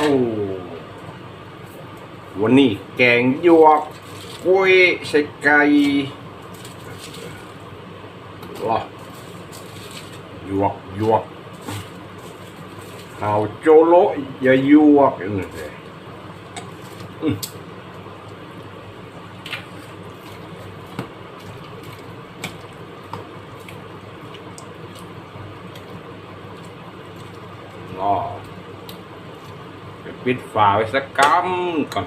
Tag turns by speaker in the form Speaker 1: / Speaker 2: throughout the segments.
Speaker 1: โอ้วันนี้แกงยวกกล้วยใส่ไก่ล่ะยวกยวกเอาวโจโลอย่ายวกอย่างนี้เลยอืมอ๋อ ปิดฝาไว้สักกัมก่อน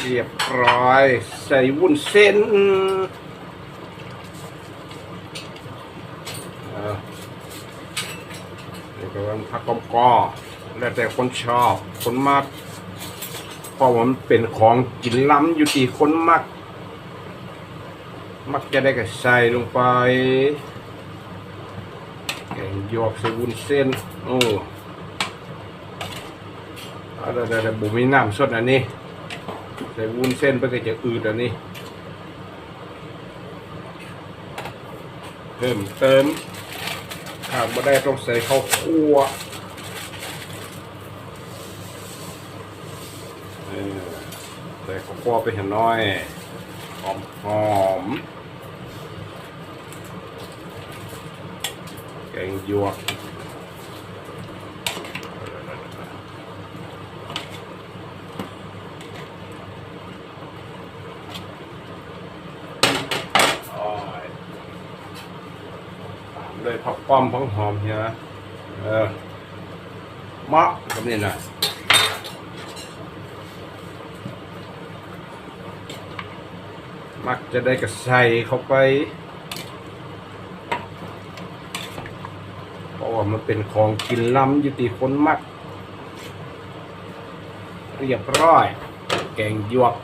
Speaker 1: เรียบร้อย ใส่วุ้นเส้นเออนี่ก็เป็นผักกอมกอแล้วแต่คนชอบ คนมักเพราะว่ามันเป็นของกินล้ำอยู่ที่คนมักมักจะได้ก็ใส่ลงไปแกงหยวกใส่วุ้นเส้น โอ้ เอาแต่แต่บุมีน้ำสดอันนี้ใส่วุ้นเส้นไปก็จะอืดอันนี้ เพิ่มเติมขาดบ่ได้ต้องใส่ข้าวคั่วเออใส่ข้าวคั่วไปเห็นน้อยหอมหอมแกงหยวก โอ้ยตาม เลยผักป้อมผักหอมเฮียเออมะกับนี่นะมักจะได้กระใส่เข้าไป เพราะว่ามันเป็นของกินล้ำอยู่ที่คนมัก เรียบร้อย แกงหยวก